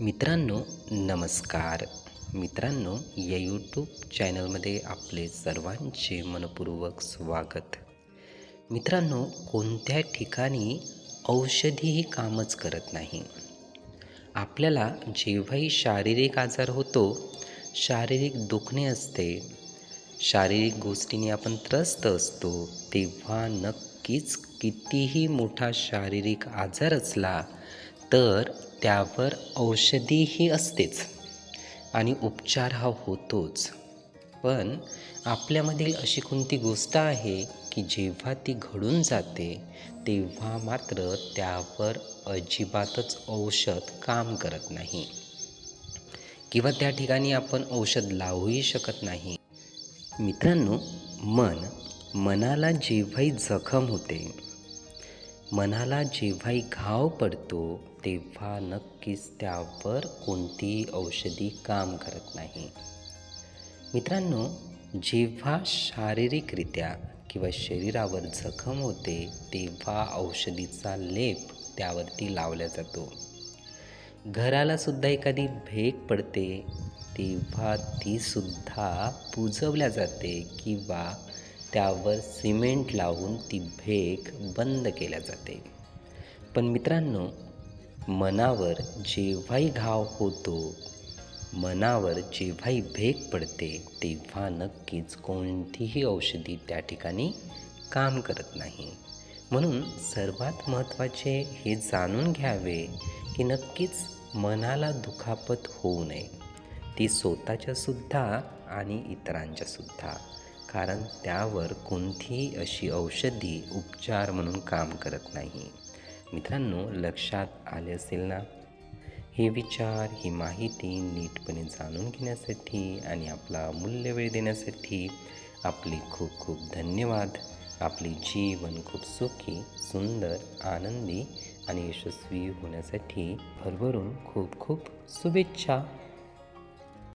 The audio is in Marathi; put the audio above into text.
मित्रांनो नमस्कार. मित्रांनो या यूट्यूब चॅनलमध्ये आपले सर्वांचे मनपूर्वक स्वागत. मित्रांनो कोणत्या ठिकाणी औषधीही कामच करत नाही? आपल्याला जेव्हाही शारीरिक आजार होतो शारीरिक दुखणे असते शारीरिक गोष्टीने आपण त्रस्त असतो तेव्हा नक्कीच कितीही मोठा शारीरिक आजार असला तर त्यावर औषधीही असतेच आणि उपचार हा होतोच. पण आपल्यामधील अशी कोणती गोष्ट आहे की जेव्हा ती घडून जाते तेव्हा मात्र त्यावर अजिबातच औषध काम करत नाही. किंवा त्या ठिकाणी आपण औषध लावूही शकत नाही. मित्रांनो मन मनाला जेव्हाही जखम होते मनाला जेव्हाही घाव पडतो तेव्हा नक्कीच त्यावर कोणतीही औषधी काम करत नाही. मित्रांनो जेव्हा शारीरिकरित्या किंवा शरीरावर जखम होते तेव्हा औषधीचा लेप त्यावरती लावला जातो. घराला सुद्धा एखादी भेग पडते तेव्हा ती सुद्धा पुजवल्या जाते किंवा त्यावर सिमेंट लावून ती भेग बंद केल्या जाते. पण मित्रांनो मनावर जेव्हाही घाव होतो मनावर जेव्हाही भेग पडते तेव्हा नक्कीच कोणतीही औषधी त्या ठिकाणी काम करत नाही. म्हणून सर्वात महत्त्वाचे हे जाणून घ्यावे की नक्कीच मनाला दुखापत होऊ नये. ती स्वतःच्यासुद्धा आणि इतरांच्यासुद्धा कारण त्यावर कोणतीही अशी औषधी उपचार म्हणून काम करत नाही. मित्रांनो लक्षात आले असेल ना? हे विचार ही माहिती नीटपणे जाणून घेण्यासाठी आणि आपला मूल्य वेळ देण्यासाठी आपले खूप खूप धन्यवाद. आपले जीवन खूप सुखी सुंदर आनंदी आणि यशस्वी होण्यासाठी भरभरून खूप खूप शुभेच्छा.